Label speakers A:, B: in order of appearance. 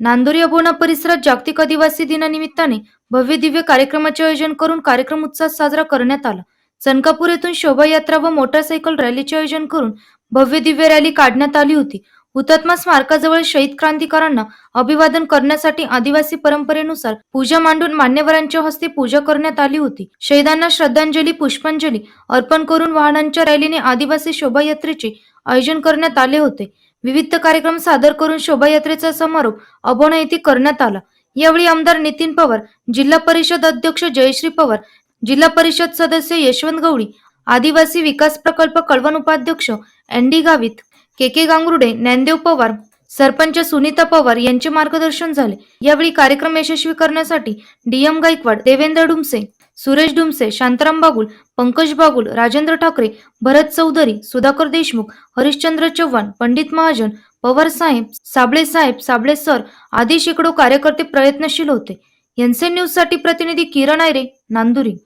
A: नांदुरी अबोना परिसरात जागतिक आदिवासी दिनानिमित्ताने भव्य दिव्य कार्यक्रमाचे आयोजन करून कार्यक्रम उत्साहात साजरा करण्यात आला. चनकापूर येथून शोभायात्रा व मोटारसायकल रॅलीचे आयोजन करून भव्य दिव्य रॅली काढण्यात आली होती. हुतात्मा स्मारकाजवळ शहीद क्रांतिकारांना अभिवादन करण्यासाठी आदिवासी परंपरेनुसार पूजा मांडून मान्यवरांच्या हस्ते पूजा करण्यात आली होती. शहीदांना श्रद्धांजली पुष्पांजली अर्पण करून वाहनांच्या रॅलीने आदिवासी शोभायात्रेचे आयोजन करण्यात आले होते. विविध कार्यक्रम सादर करून शोभायात्रेचा समारोप अबोना येथे करण्यात आला. यावेळी आमदार नितीन पवार जिल्हा परिषद अध्यक्ष जयश्री पवार जिल्हा परिषद सदस्य यशवंत गवळी आदिवासी विकास प्रकल्प कळवण उपाध्यक्ष अँडी गावित के के गांगरुडे ज्ञानदेव पवार सरपंच सुनीता पवार यांचे मार्गदर्शन झाले. यावेळी कार्यक्रम यशस्वी करण्यासाठी डीएम गायकवाड देवेंद्र डुमसे सुरेश डुमसे शांताराम बागुल पंकज बागुल राजेंद्र ठाकरे भरत चौधरी सुधाकर देशमुख हरिश्चंद्र चव्हाण पंडित महाजन पवार साहेब साबळे साहेब साबळे सर आदी शेकडो कार्यकर्ते प्रयत्नशील होते. एनसेन न्यूजसाठी प्रतिनिधी किरण आयरे नांदुरी.